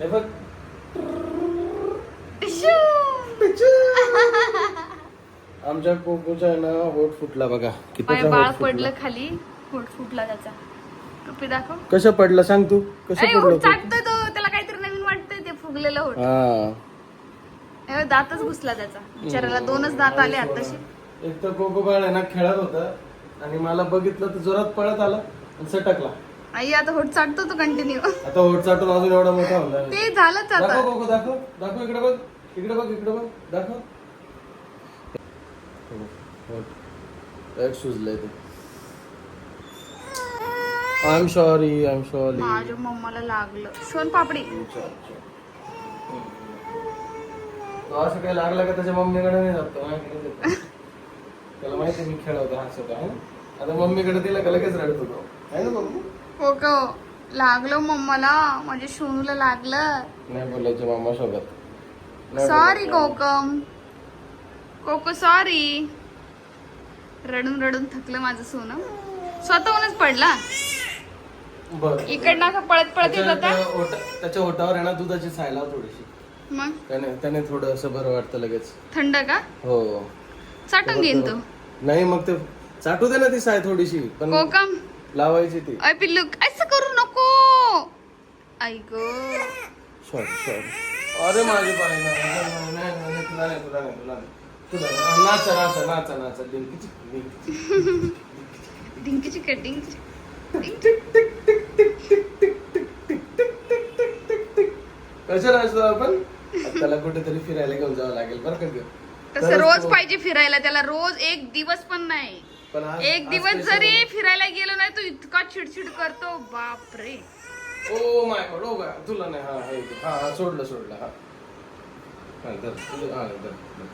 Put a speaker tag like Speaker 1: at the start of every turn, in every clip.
Speaker 1: हे बघ. आमच्या कोकोचा आहे ना होट फुटला बघा. किती
Speaker 2: पाय बाळ पडलं खाली होट फुटला त्याचा. टोपी दाखव.
Speaker 1: कसं पडलं सांग तू? कसं
Speaker 2: अरे,
Speaker 1: पडलं
Speaker 2: होट
Speaker 1: होतं?
Speaker 2: चाटतोय तो. त्याला काहीतरी नवीन वाटतंय ते फुगलेलं होट
Speaker 1: हा.
Speaker 2: दातच घुसला त्याचा. बिचाराला दोनच दात आले आताशी.
Speaker 1: एक तर कोको बाळ आहे ना खेळत होता. आणि मला बघितलं तर जोरात पळत आला आणि सटकला.
Speaker 2: आई आता होट चाटतो तो कंटिन्यू
Speaker 1: आता होट चाटून अजून एवढा मोठा होला
Speaker 2: ते झालंच
Speaker 1: दाखव
Speaker 2: आता.
Speaker 1: कोको दाखव दाखव. इकडे बघ. इकडे बघ इकडे बघ. दाखव. एक सुजलंय ते. I am sorry I am sorry
Speaker 2: माझ्या मम्माला लागलं. सोन पापडी.
Speaker 1: असं काही लागलं का त्याच्या मम्मीकडे नाही जातो. त्याला माहिती आहे मी खेळवतो हसवतो आहे ना आता मम्मीकडे का लगेच रडत आहे ना मम्मी?
Speaker 2: हो हो? लागलं मम्माला माझ्या सोनूला लागलं.
Speaker 1: नाही बोलायचं मामा सोबत
Speaker 2: सॉरी. कोकम. कोको सॉरी रडून रडून थकलं माझं सोनं. स्वतःहूनच पडला.
Speaker 1: बरं.
Speaker 2: इकडनं का पळत पळत येत
Speaker 1: त्याच्या
Speaker 2: होता.
Speaker 1: त्याच्या ओटावर आहे ना दुधाची सायला थोडीशी.
Speaker 2: मग?
Speaker 1: त्याने त्याने थोडं असं बरं वाटतं लगेच.
Speaker 2: थंड का?
Speaker 1: हो.
Speaker 2: चाटून घेईन तू
Speaker 1: नाही मग ते चाटू दे ना ती साय थोडीशी पण
Speaker 2: कोकम
Speaker 1: लावायची ती.
Speaker 2: अय पिल्लू असं करू नको. ऐक
Speaker 1: सॉरी सॉरी अरे माझे पाय नाही, नाही, नाही, नाही, नाही, तुला नाही तुला नाही तुला नाही. तुला नाही. नाचा नाचा नाचा नाचा. डिंकीची, डिंकीची.
Speaker 2: ढिंकीची का ढिंकीची
Speaker 1: कशाला असतो आपण? त्याला कुठेतरी फिरायला घेऊन जावं लागेल बरं का ग?
Speaker 2: तसं
Speaker 1: तरच
Speaker 2: रोज
Speaker 1: तो-
Speaker 2: पाहिजे फिरायला त्याला रोज एक दिवस पण नाही.
Speaker 1: पण आज-
Speaker 2: एक
Speaker 1: आज
Speaker 2: दिवस जरी. फिरायला गेलो नाही तो इतका चिडचिड करतो बापरे
Speaker 1: oh my God oh my तुला नाही हा हे घे. हा हा सोडलं सोडलं हा हा धर तुझं- हा धर धर.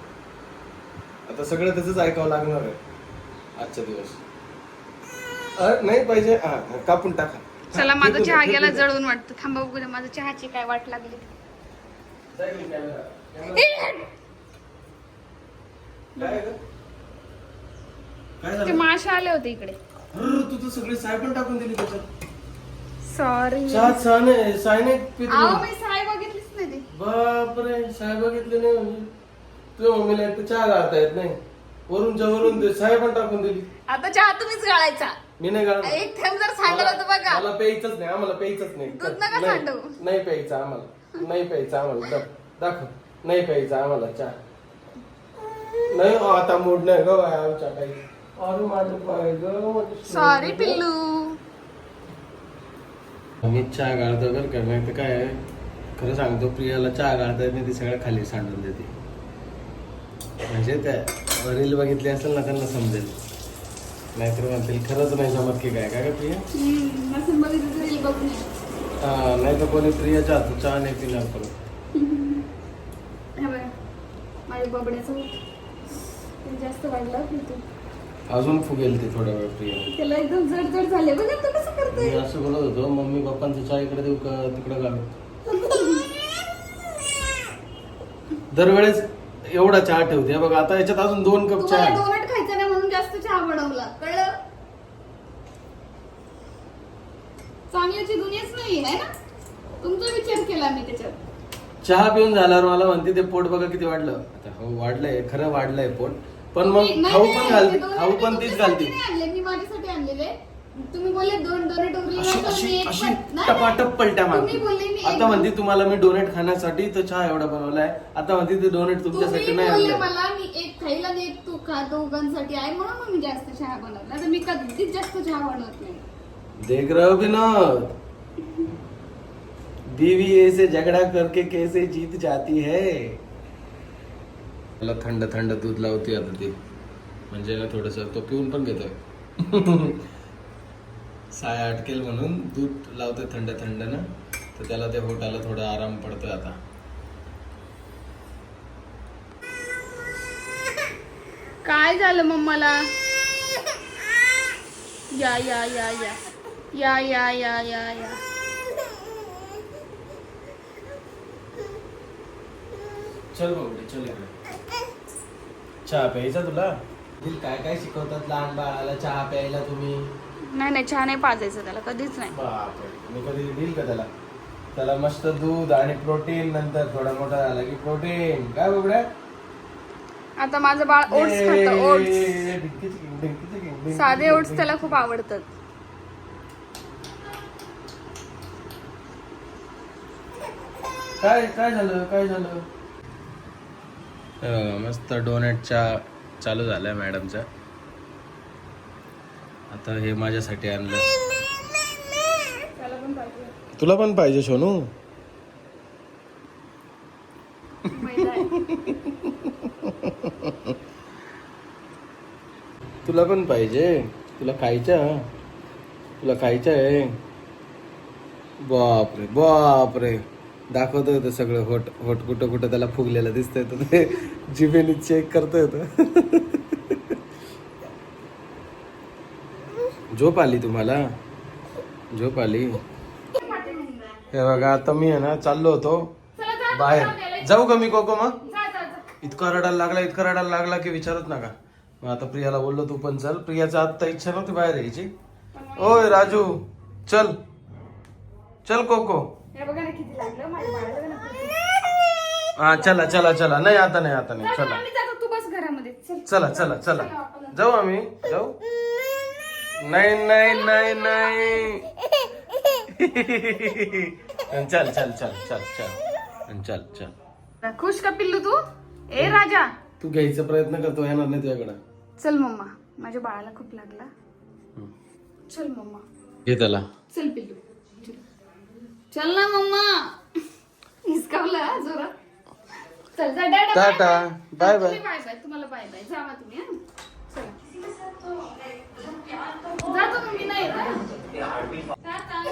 Speaker 1: आता सगळं त्याच ऐकावं लागणार आहे आजच्या दिवस अ, नाही पाहिजे हा हा, कापून टाका
Speaker 2: चला
Speaker 1: हा,
Speaker 2: माझा
Speaker 1: फेकून
Speaker 2: चहा
Speaker 1: द्या,
Speaker 2: गेला
Speaker 1: फेकून द्या.
Speaker 2: जळून वाटतं थांबा बघू दे माझ्या चहाची काय वाट लागली
Speaker 1: जाय. काय ग? काय
Speaker 2: ते
Speaker 1: झालं
Speaker 2: माशा आले होते इकडे.
Speaker 1: अरे, तू तर सगळी साय पण टाकून दिली त्याच्यात.
Speaker 2: सॉरी
Speaker 1: चहात साय नाही साय नाही पित
Speaker 2: अहो
Speaker 1: नाही.
Speaker 2: मी साय बघितलीच नाही ती.
Speaker 1: बापरे साय बघितले नाही म्हणजे. तुझ्या मम्मीला एक तर चहा गाळता येत नाही. वरून ते साय पण टाकून दिली.
Speaker 2: आता चहा तुम्हीच गाळायचा
Speaker 1: मी नाही गाळणार
Speaker 2: एक थेंब जर सांडलं होतं बघा.
Speaker 1: मला प्यायचंच नाही आम्हाला प्यायचंच नाही.
Speaker 2: दूध नका
Speaker 1: नाही-
Speaker 2: सांडू.
Speaker 1: नाही प्यायचं आम्हाला. नाही प्यायचं आम्हाला. दा- दाखव. नाही प्यायचं आम्हाला चहा. नाही आता मूड नाही ग बाय आमच्या काही
Speaker 2: सॉरी पिल्लू।
Speaker 1: मी चहा गाळतो बरं का नाही तर काय खरं सांगतो प्रियाला चहा गाळता येत नाही ती सगळं खाली सांडून देते. म्हणजे त्या रील बघितली असेल ना त्यांना समजेल. नाहीतर म्हणतील खरंच नाही जमत की काय. काय का प्रिया?
Speaker 2: तरी
Speaker 1: हा नाही तर कोणी प्रियाच्या हातून चहा नाही पिणार परत.
Speaker 2: जास्त वाढलं
Speaker 1: अजून फुगेल ते थोड्या वेळ प्रिया
Speaker 2: त्याला एकदम जड जड झाले बघा तू कसं
Speaker 1: मी
Speaker 2: करतोय
Speaker 1: असं बोलत होतो मम्मी पप्पांचा चहा इकडे देऊ का? तिकडे घालू. दरवेळेस एवढा चहा ठेवते. बघा आता याच्यात अजून दोन कप चहा
Speaker 2: तुम्हाला
Speaker 1: आहे.
Speaker 2: डोनट खायचं नाही म्हणून जास्त चहा बनवला. कळलं? चांगल्याची दुनियाच नाही आहे ना? तुमचा विचार केला मी त्याच्यात.
Speaker 1: चहा पिऊन झाल्यावर मला म्हणते ते पोट बघा किती वाढलं. आता हो वाढलंय खरं वाढलंय पोट. पण मग
Speaker 2: नाही,
Speaker 1: खाऊ
Speaker 2: नाही,
Speaker 1: पण घालते खाऊ पण तीच
Speaker 2: तुमच्यासाठी
Speaker 1: घालते.
Speaker 2: नाही आणले मी माझ्यासाठी आणलेले. तुम्ही बोलले दोन
Speaker 1: अशी
Speaker 2: तर
Speaker 1: टपाटप पलट्या
Speaker 2: तुम्ही बोलले मी
Speaker 1: मारते
Speaker 2: एक-
Speaker 1: आता म्हणते तुम्हाला मी डोनेट खाण्यासाठी तो चहा एवढा बनवलाय. आता म्हणते ते डोनेट तुमच्यासाठी
Speaker 2: तुम्ही
Speaker 1: नाही
Speaker 2: बोलले मला मी एक खाईल आणि एक तू खा दोघांसाठी आहे म्हणून मग मी जास्त चहा बनवला. तर मी कधीच जास्त चहा बनवत नाही.
Speaker 1: देख रहे हो विनोद? से झगड़ा करके कैसे जीत जाती है? मला थंड थंड दूध लावते आता ती. म्हणजे ना थोडस तो पिऊन पण घेतोय. साय अटकेल म्हणून दूध लावतोय थंड थंड ना तर त्याला ते होटाला थोडा आराम पडतोय आता.
Speaker 2: काय झालं मम्माला या या या या. या या या या या.
Speaker 1: चल बाबडे चल इकडे. चहा प्यायचा तुला? काय काय शिकवतात लहान बाळाला चहा प्यायला तुम्ही?
Speaker 2: नाही नाही चहा नाही पाजायचं त्याला कधीच नाही.
Speaker 1: बापरे मी कधी देईल का त्याला? त्याला मस्त दूध आणि प्रोटीन नंतर थोडा मोठा झाला की प्रोटीन. काय बघड्या
Speaker 2: आता माझं बाळ ओट्स खातं ओट्स. साधे ओट्स त्याला खूप आवडतात.
Speaker 1: काय काय झालं काय झालं? मस्त डोनेटच्या चालू झालाय मॅडमचा आता हे माझ्यासाठी आणलं. तुला पण पाहिजे सोनू. तुला पण पाहिजे. तुला खायचं तुला खायचं आहे. बापरे बापरे. दाखवतो होतं सगळं. होट होट कुठं कुठं त्याला फुगलेलं दिसतंय तर ते जिभेने चेक करतो होतं झोप आली तुम्हाला? झोप आली? हे बघा आता मी आहे ना चाललो होतो बाहेर. जाऊ का मी कोको मग? इतका रडायला लागला इतका रडायला लागला की विचारत नका. मग आता प्रियाला बोललो तू पण चल. प्रियाचा आत्ता इच्छा नव्हती बाहेर यायची. ओय राजू चल. चल कोको.
Speaker 2: हे बघा ना किती लागलं. माझ्या बाळाला बघा ना किती.
Speaker 1: हा चला चला चला. नाही आता नाही आता नाही. चला
Speaker 2: आम्ही जातो. तू बस घरामध्ये. चल.
Speaker 1: चला चला चला. जाऊ आम्ही. जाऊ. नाही नाही नाही नाही. चल चल चल चल चल चल. चल
Speaker 2: खुश का पिल्लू तू? ए राजा.
Speaker 1: तू घ्यायचा प्रयत्न करतो येणार नाही तुझ्याकडं.
Speaker 2: चल मम्मा. माझ्या बाळाला खूप लागला. चल मम्मा.
Speaker 1: घे त्याला.
Speaker 2: चल पिल्लू. चल. चल ना मम्मा. हिसकावला जोरात. चल जा डॅडा
Speaker 1: tata. Bye bye
Speaker 2: bye bye तुम्हाला बाय बाय जावा तुम्ही हा. चला. जातो मग मी नाही येत, हा. टाटा.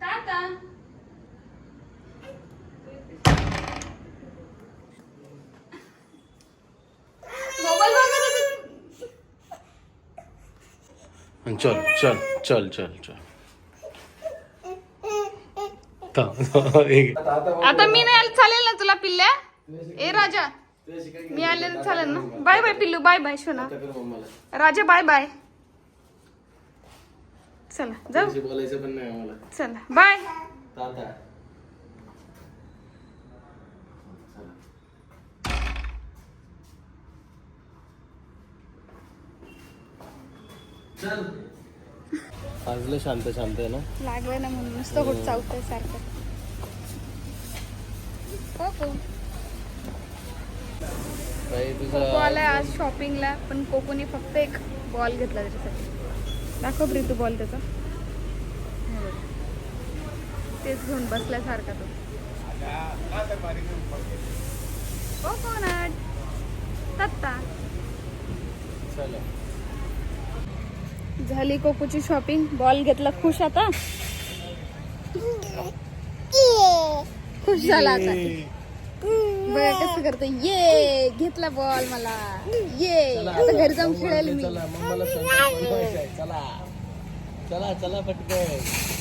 Speaker 2: टाटा. मोबाईल बघत होते.
Speaker 1: चल चल चल चल चल.
Speaker 2: आता. मी नाही आले चालेल ना तुला पिल्ल्या? ए राजा. मी आले तर चालेल ना. बाय बाय पिल्लू बाय बाय शोना. राजा बाय बाय. चला जाऊ.
Speaker 1: बोलायचं पण नाही
Speaker 2: चला बाय
Speaker 1: टाटा चल लय शांत शांत आहे ना?
Speaker 2: लागलं ना म्हणून. नुसतं होत चावतंय सारखं. कोको
Speaker 1: काही
Speaker 2: कोको
Speaker 1: तुझा
Speaker 2: आलाय आज शॉपिंगला पण कोकोने फक्त एक बॉल घेतला त्याच्यासाठी. दाखव प्रीतू बॉल त्याचा. हे. तेच घेऊन बसल्यासारखा तो. कोकोनट तत्ता.
Speaker 1: चला.
Speaker 2: झाली कोकोची शॉपिंग बॉल घेतला. खुश आता? खुश झाला आता. बघा कसं करतो? ये. घेतला बॉल मला. ये. आता घरी जाऊन खेळेल मी.
Speaker 1: चला. चला चला पटकन.